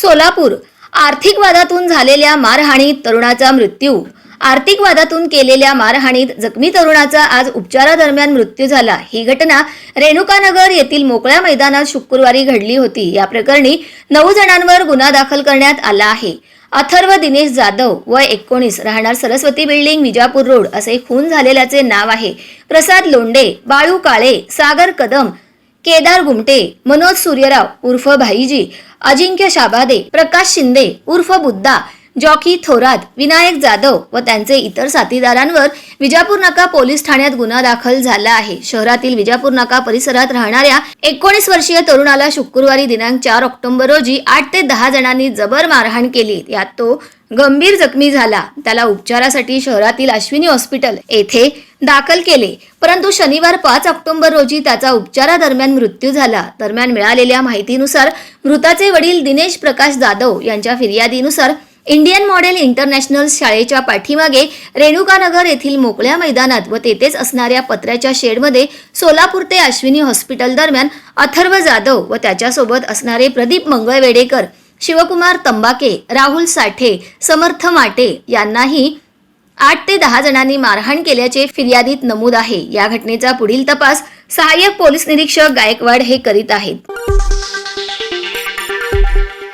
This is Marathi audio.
सोलापूर. आर्थिक वादातून झालेल्या मारहाणीत तरुणाचा मृत्यू. आर्थिक वादातून केलेल्या मारहाणीत जखमी तरुणाचा आज उपचारादरम्यान मृत्यू झाला. ही घटना रेणुकानगर येथील मोकळ्या मैदानात शुक्रवारी घडली होती. या प्रकरणी नऊ जणांवर गुन्हा दाखल करण्यात आला आहे. अथर्व दिनेश जाधव वय एकोणीस राहणार सरस्वती बिल्डिंग विजापूर रोड असे खून झालेल्याचे नाव आहे. प्रसाद लोंडे बाळू काळे सागर कदम केदार गुमटे मनोज सूर्यराव उर्फ भाईजी अजिंक्य शाबादे प्रकाश शिंदे उर्फ बुद्धा जॉकी थोरात विनायक जाधव व त्यांचे इतर साथीदारांवर विजापूर नाका पोलीस ठाण्यात गुन्हा दाखल झाला आहे. शहरातील विजापूर नाका परिसरात राहणाऱ्या एकोणीस वर्षीय तरुणाला शुक्रवारी दिनांक चार ऑक्टोबर रोजी आठ ते दहा जणांनी जबर मारहाण केली. यात तो गंभीर जखमी झाला. त्याला उपचारासाठी शहरातील अश्विनी हॉस्पिटल येथे दाखल केले. परंतु शनिवार पाच ऑक्टोबर रोजी त्याचा उपचारादरम्यान मृत्यू झाला. दरम्यान मिळालेल्या माहितीनुसार मृताचे वडील दिनेश प्रकाश जाधव यांच्या फिर्यादीनुसार इंडियन मॉडेल इंटरनॅशनल शाळेच्या पाठीमागे रेणुकानगर येथील मोकळ्या मैदानात व तेथेच असणाऱ्या पत्र्याच्या शेडमध्ये सोलापूर ते अश्विनी हॉस्पिटल दरम्यान अथर्व जाधव व त्याच्यासोबत असणारे प्रदीप मंगळवेडेकर शिवकुमार तंबाके राहुल साठे समर्थ माटे यांनाही आठ ते दहा जणांनी मारहाण केल्याचे फिर्यादीत नमूद आहे. या घटनेचा पुढील तपास सहाय्यक पोलीस निरीक्षक गायकवाड हे करीत आहेत.